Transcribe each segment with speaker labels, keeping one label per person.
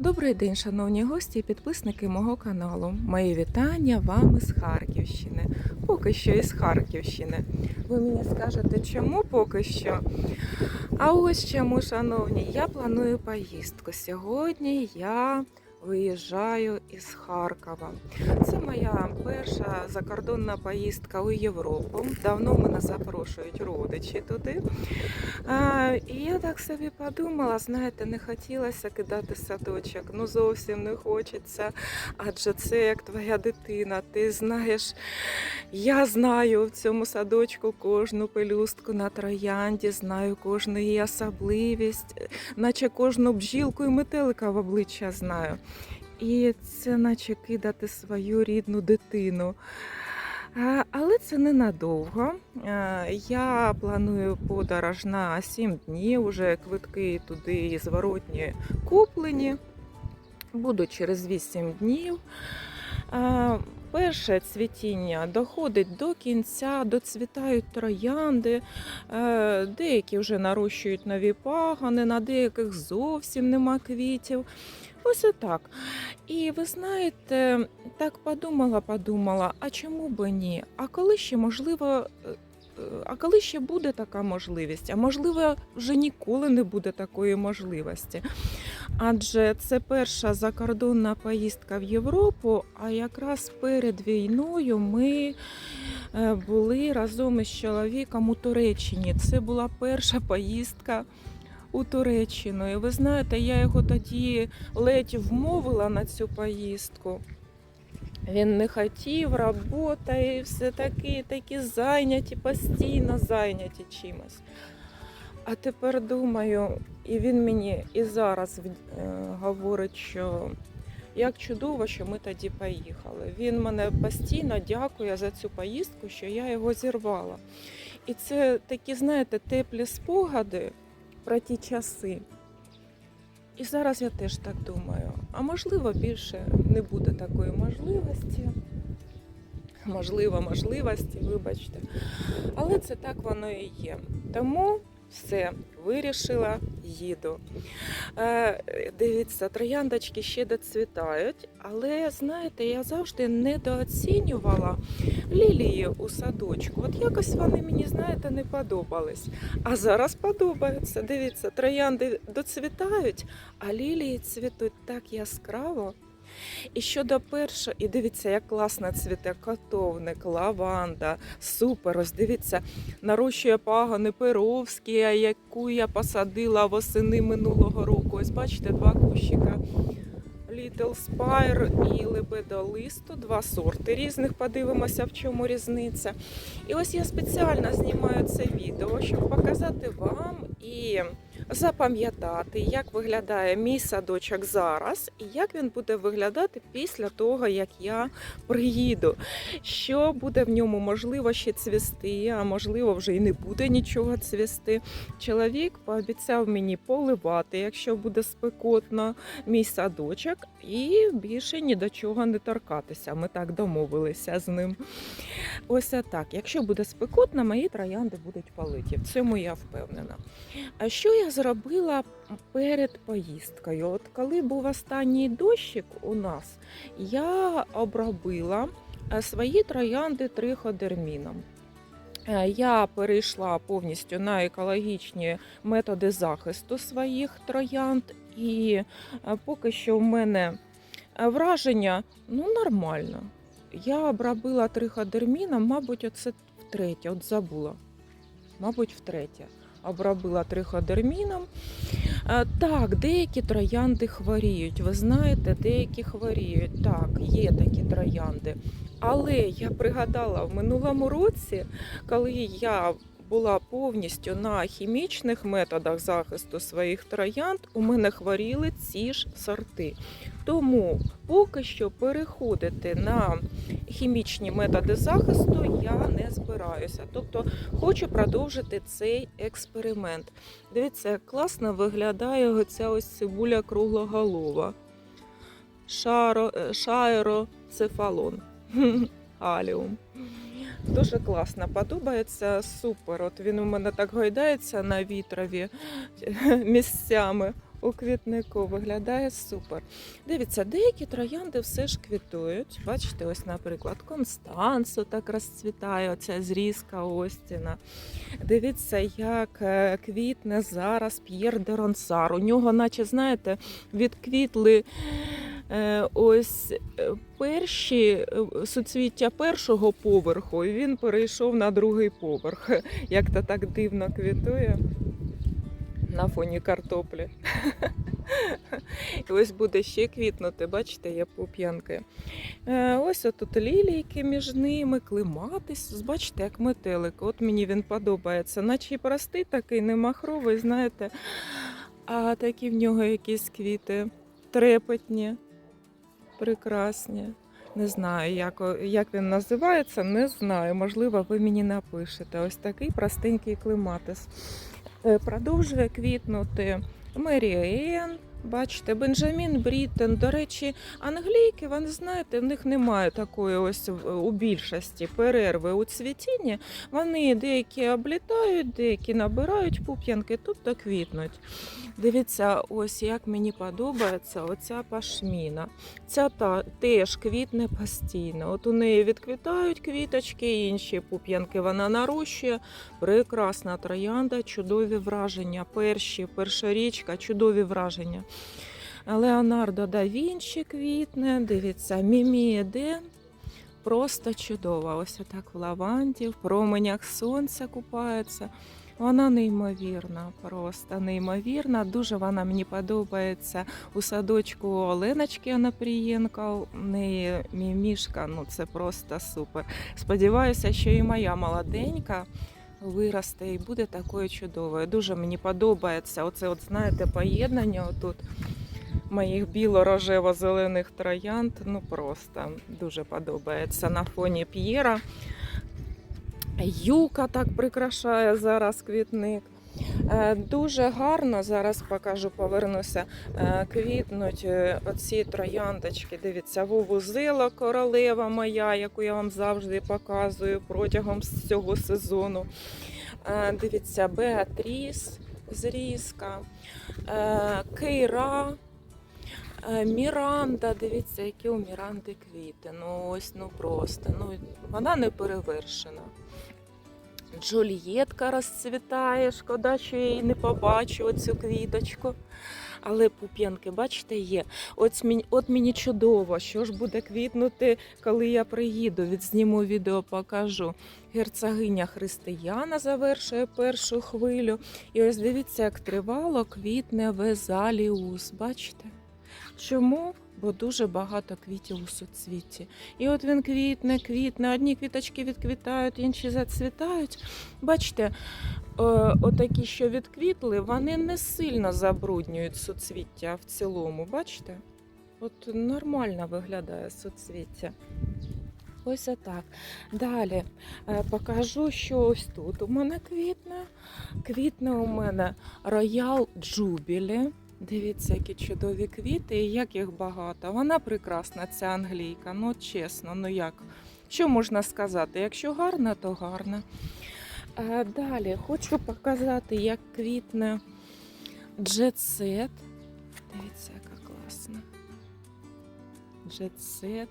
Speaker 1: Добрий день, шановні гості і підписники мого каналу. Мої вітання вам із Харківщини. Поки що із Харківщини. Ви мені скажете, чому поки що? А ось чому, шановні, я планую поїздку. Сьогодні я виїжджаю із Харкова. Це моя перша закордонна поїздка у Європу. Давно мене запрошують родичі туди. І я так собі подумала, знаєте, не хотілося кидати садочок, ну зовсім не хочеться. Адже це як твоя дитина. Ти знаєш, я знаю в цьому садочку кожну пелюстку на троянді, знаю кожну її особливість, наче кожну бджілку і метелика в обличчя знаю. І це наче кидати свою рідну дитину. Але це ненадовго. Я планую подорож на 7 днів. Уже квитки туди і зворотні куплені. Буду через 8 днів. Перше цвітіння доходить до кінця, доцвітають троянди, е, деякі вже нарощують нові пагани, на деяких зовсім нема квітів. Ось отак. І ви знаєте, так подумала, подумала, а чому би ні? А коли ще можливо, е, а коли ще буде така можливість? А можливо, вже ніколи не буде такої можливості. Адже це перша закордонна поїздка в Європу, а якраз перед війною ми е, були разом із чоловіком у Туреччині. Це була перша поїздка у Туреччину. І ви знаєте, я його тоді ледь вмовила на цю поїздку. Він не хотів, робота і все такі, такі зайняті, постійно зайняті чимось. А тепер думаю, і він мені і зараз е, говорить, що як чудово, що ми тоді поїхали. Він мене постійно дякує за цю поїздку, що я його зірвала. І це такі, знаєте, теплі спогади про ті часи. І зараз я теж так думаю. А можливо, більше не буде такої можливості. Можливо, можливості, вибачте. Але це так воно і є. Тому все, вирішила, їду. Е, дивіться, трояндочки ще доцвітають, але знаєте, я завжди недооцінювала лілії у садочку. От якось вони мені, знаєте, не подобались. А зараз подобаються. Дивіться, троянди доцвітають, а лілії цвітуть так яскраво. І щодо першого, і дивіться, як класно цвіте котовник, лаванда, супер. Ось дивіться, нарощує пагони Перовські, яку я посадила восени минулого року. Ось бачите, два кущика. Little Spire і лебедолисту, два сорти різних. Подивимося, в чому різниця. І ось я спеціально знімаю це відео, щоб показати вам і запам'ятати, як виглядає мій садочок зараз, і як він буде виглядати після того, як я приїду. Що буде в ньому можливо ще цвісти, а можливо, вже і не буде нічого цвісти. Чоловік пообіцяв мені поливати, якщо буде спекотно, мій садочок, і більше ні до чого не торкатися. Ми так домовилися з ним. Ось так. Якщо буде спекотно, мої троянди будуть политі. В цьому я впевнена. А що я зробила перед поїздкою? От коли був останній дощик у нас, я обробила е, свої троянди триходерміном. Е, Я перейшла повністю на екологічні методи захисту своїх троянд, і е, поки що в мене враження ну, нормально. Я обробила триходерміном, мабуть, оце втретє, от забула. Мабуть, втретє. Обробила триходерміном. Е, Так, деякі троянди хворіють. Ви знаєте, деякі хворіють. Так, є такі троянди. Але я пригадала в минулому році, коли я була повністю на хімічних методах захисту своїх троянд, у мене хворіли ці ж сорти. Тому поки що переходити на хімічні методи захисту я не збираюся. Тобто хочу продовжити цей експеримент. Дивіться, як класно виглядає оця ось цибуля круглоголова. Шаро, е, шаероцефалон. Аліум. Дуже класно, подобається, супер. От він у мене так гойдається на вітрові місцями. у квітнику виглядає супер. Дивіться, деякі троянди все ж квітують. Бачите, ось, наприклад, Констансу так розцвітає, оця зрізка Остіна. Дивіться, як е, квітне зараз П'єр де Ронсар. У нього, наче, знаєте, відквітли ось е, перші е, суцвіття першого поверху, і він перейшов на другий поверх. Як то так дивно квітує на фоні картоплі. Ось буде ще квітнути, бачите, є пуп'янки. Е, Ось отут лілійки між ними, клематис. Бачите, як метелик. От мені він подобається. Наче простий такий, не махровий, знаєте. А такі в нього якісь квіти трепетні, прекрасні. Не знаю, як, як він називається, не знаю. Можливо, ви мені напишете. Ось такий простенький клематис. Е, Продовжує квітнути Меріен. Бачите, Бенджамін Бріттен. До речі, англійки, вони знаєте, в них немає такої ось у більшості перерви у цвітінні. Вони деякі облітають, деякі набирають пуп'янки, тобто квітнуть. Дивіться, ось як мені подобається оця пашміна. Ця та теж квітне постійно. От у неї відквітають квіточки, інші пуп'янки вона нарощує. Прекрасна троянда, чудові враження. Перші, перша річка, чудові враження. Леонардо да Вінчі квітне, дивіться, Мімі Еден. Просто чудова. Ось отак в лаванді, в променях сонця купається. Вона неймовірна, просто неймовірна. Дуже вона мені подобається у садочку Оленочки Анапрієнка. У неї мімішка, ну це просто супер. Сподіваюся, що і моя молоденька виросте і буде такою чудовою. Дуже мені подобається оце, от знаєте, поєднання отут моїх біло-рожево-зелених троянд. Ну просто дуже подобається на фоні П'єра. Юка так прикрашає зараз квітник. Е, Дуже гарно зараз покажу, повернуся. е, Квітнуть е, оці трояндочки. Дивіться, вувузила королева моя, яку я вам завжди показую протягом цього сезону. Дивіться, Беатріс, зрізка, Кейра. Міранда, дивіться, які у Міранди квіти. Ну ось ну просто. Ну, вона не перевершена. Джульєтка розцвітає, шкода, що я її не побачу, оцю квіточку. Але пуп'янки, бачите, є. От мені, от мені чудово, що ж буде квітнути, коли я приїду. Відзніму відео, покажу. Герцогиня Християна завершує першу хвилю. І ось дивіться, як тривало квітне везаліус. Бачите? Чому? Бо дуже багато квітів у суцвіті. І от він квітне, квітне, одні квіточки відквітають, інші зацвітають. Бачите, е, отакі, що відквітли, вони не сильно забруднюють суцвіття в цілому. Бачите? От нормально виглядає суцвіття. Ось отак. Далі е, покажу, що ось тут у мене квітне. Квітне у мене роял джубілі. Дивіться, які чудові квіти і як їх багато. Вона прекрасна, ця англійка. Ну, чесно, ну як? Що можна сказати? Якщо гарна, то гарна. А далі хочу показати, як квітне джетсет. Дивіться, яка класна. Джетсет.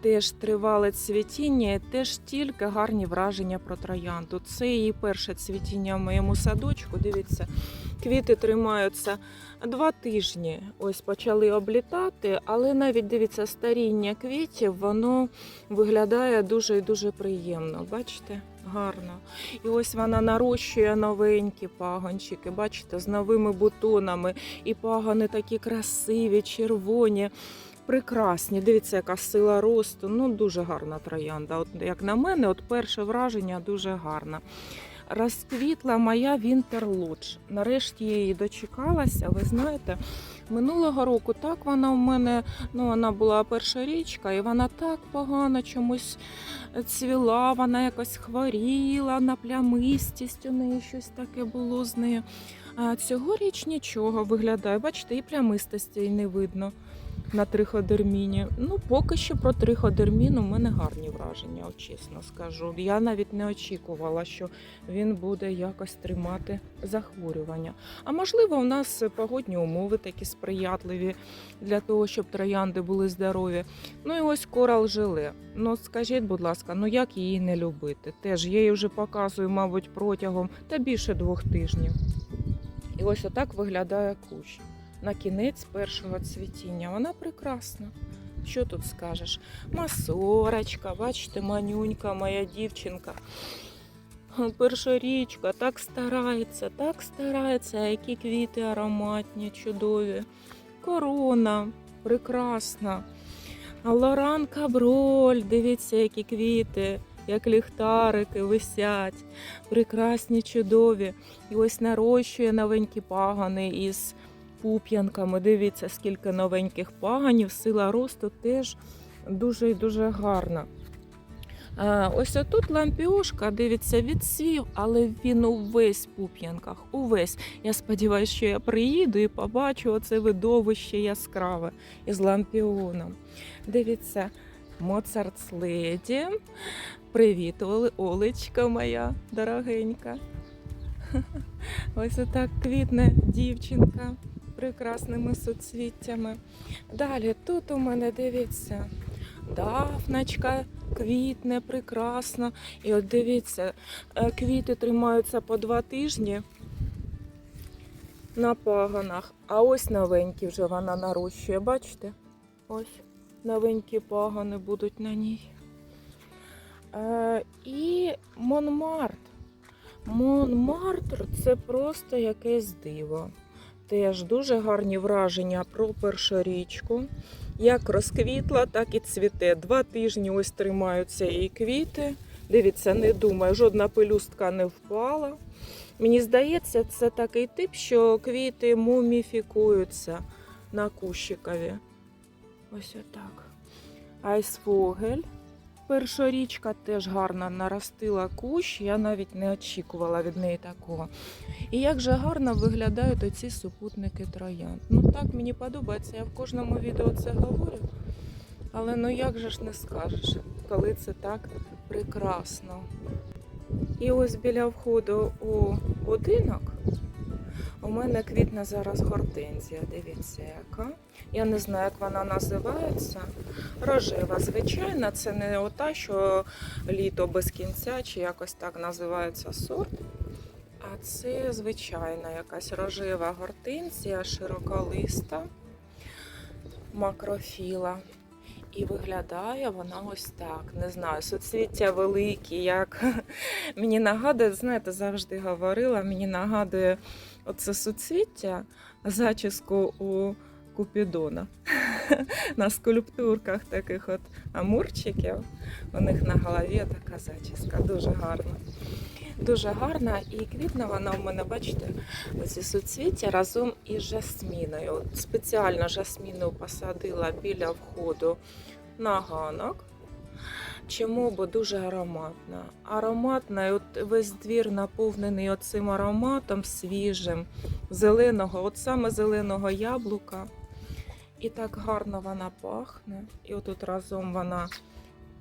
Speaker 1: Теж тривале цвітіння, теж тільки гарні враження про троянду. Це її перше цвітіння в моєму садочку. Дивіться, квіти тримаються два тижні. Ось почали облітати, але навіть дивіться, старіння квітів, воно виглядає дуже і дуже приємно. Бачите? Гарно. І ось вона нарощує новенькі пагончики, бачите, з новими бутонами. І пагони такі красиві, червоні. Прекрасні, дивіться, яка сила росту. Ну, дуже гарна троянда. От як на мене, от перше враження дуже гарна. Розквітла моя Вінтерлудж. Нарешті я її дочекалася. Ви знаєте, минулого року так вона в мене, ну вона була перша річка, і вона так погано чомусь цвіла, вона якось хворіла на плямистість, у неї щось таке було з нею. А цьогоріч нічого виглядає. Бачите, і плямистості не видно на триходерміні. Ну, поки що про триходермін у мене гарні враження, чесно скажу. Я навіть не очікувала, що він буде якось тримати захворювання. А можливо, у нас погодні умови такі сприятливі для того, щоб троянди були здорові. Ну і ось корал жиле. Ну скажіть, будь ласка, ну як її не любити? Теж я її вже показую, мабуть, протягом та більше двох тижнів. І ось отак виглядає кущ. На кінець першого цвітіння. Вона прекрасна. Що тут скажеш? Масорочка, бачите, манюнька, моя дівчинка. Першорічка так старається, так старається, які квіти ароматні, чудові. Корона прекрасна. Лоран Каброль, дивіться, які квіти, як ліхтарики висять. Прекрасні, чудові. І ось нарощує новенькі пагани із пуп'янками. Дивіться, скільки новеньких паганів, сила росту теж дуже і дуже гарна. Ось отут лампіошка, дивіться, відсвів, але він увесь в пуп'янках, увесь. Я сподіваюся, що я приїду і побачу оце видовище яскраве із лампіоном. Дивіться, Моцарт Леді. Привіт, Олечка моя дорогенька. Ось отак квітне дівчинка прекрасними суцвіттями. Далі тут у мене дивіться, дафночка квітне прекрасно. І от дивіться, е, квіти тримаються по два тижні на паганах, а ось новенькі вже вона нарощує. Бачите? Ось новенькі пагани будуть на ній. Е, і Монмарт. Монмартр це просто якесь диво. Теж дуже гарні враження про першорічку. Як розквітла, так і цвіте. Два тижні ось тримаються її квіти. Дивіться, не думаю, жодна пелюстка не впала. Мені здається, це такий тип, що квіти муміфікуються на кущикові. Ось отак. Айсфогель. Першорічка теж гарно наростила кущ, я навіть не очікувала від неї такого. І як же гарно виглядають оці супутники троян. Ну так мені подобається, я в кожному відео це говорю. Але ну як же ж не скажеш, коли це так прекрасно. І ось біля входу у будинок у мене квітне зараз гортензія. Дивіться, яка. Я не знаю, як вона називається. Рожева, звичайно, це не ота, що літо без кінця, чи якось так називається сорт. А це звичайна якась рожева гортензія, широколиста, макрофіла. І виглядає вона ось так. Не знаю, суцвіття великі, як мені нагадує, знаєте, завжди говорила, мені нагадує оце суцвіття, зачіску у Купідона. На скульптурках таких от амурчиків. У них на голові така зачіска. Дуже гарна. Дуже гарна і квітна вона у мене, бачите, оці суцвіття разом із жасміною. Спеціально жасміну посадила біля входу на ганок. Чому? Бо дуже ароматна. Ароматна, і от весь двір наповнений оцим ароматом свіжим, зеленого, от саме зеленого яблука. І так гарно вона пахне. І отут разом вона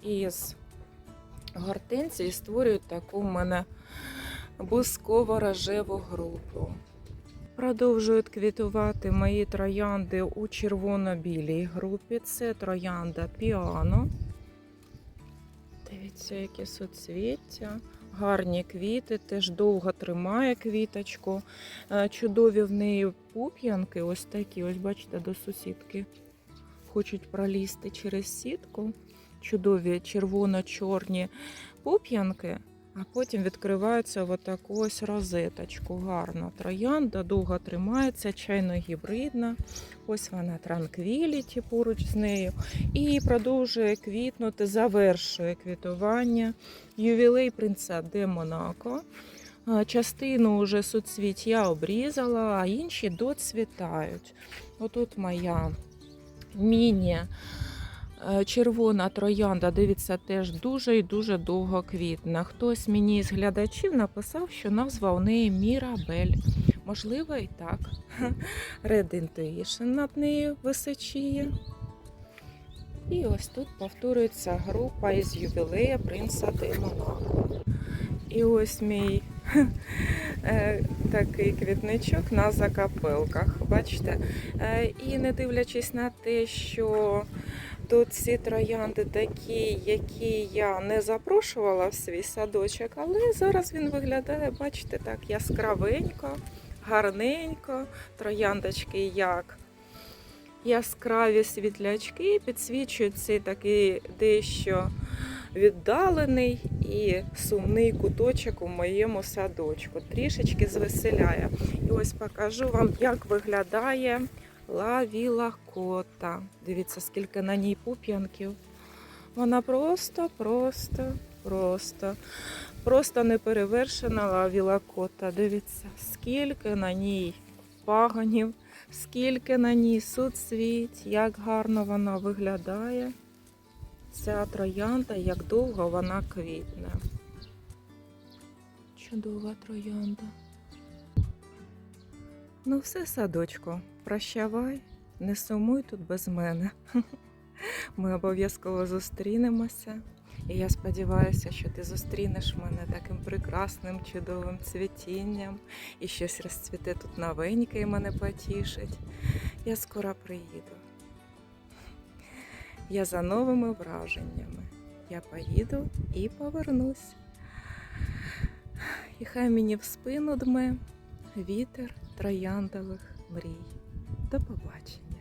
Speaker 1: із гортензією створюють таку в мене бусково-рожеву групу. Продовжують квітувати мої троянди у червоно-білій групі. Це троянда піано. Дивіться, які суцвіття. Гарні квіти, теж довго тримає квіточку. Е, Чудові в неї пуп'янки, ось такі, ось бачите, до сусідки. Хочуть пролізти через сітку. Чудові червоно-чорні пуп'янки, а потім відкривається в ось розеточку. Гарна троянда, довго тримається, чайно-гібридна. Ось вона транквіліті поруч з нею. І продовжує квітнути, завершує квітування. Ювілей принца де Монако. Частину вже суцвіть я обрізала, а інші доцвітають. Отут моя міні червона троянда, дивіться, теж дуже і дуже довго квітне. Хтось мені з глядачів написав, що назва у неї Мірабель. Можливо, і так. Red Intuition над нею височіє. І ось тут повторюється група із ювілея принца де Монако. І ось мій е, такий квітничок на закапелках. Бачите? Е, І не дивлячись на те, що тут ці троянди такі, які я не запрошувала в свій садочок, але зараз він виглядає, бачите, так яскравенько, гарненько. Трояндочки як яскраві світлячки підсвічують цей такий дещо віддалений і сумний куточок у моєму садочку. Трішечки звеселяє. І ось покажу вам, як виглядає лавіла кота. Дивіться, скільки на ній пуп'янків. Вона просто, просто, просто, неперевершена лавіла кота. Дивіться, скільки на ній пагонів, скільки на ній суцвіть, як гарно вона виглядає. Ця троянда, як довго вона квітне. Чудова троянда. Ну, все, садочку, прощавай, не сумуй тут без мене. Ми обов'язково зустрінемося. І я сподіваюся, що ти зустрінеш мене таким прекрасним, чудовим цвітінням, і щось розцвіте тут новеньке і мене потішить. Я скоро приїду. Я за новими враженнями. Я поїду і повернусь. І хай мені в спину дме вітер трояндових мрій. До побачення.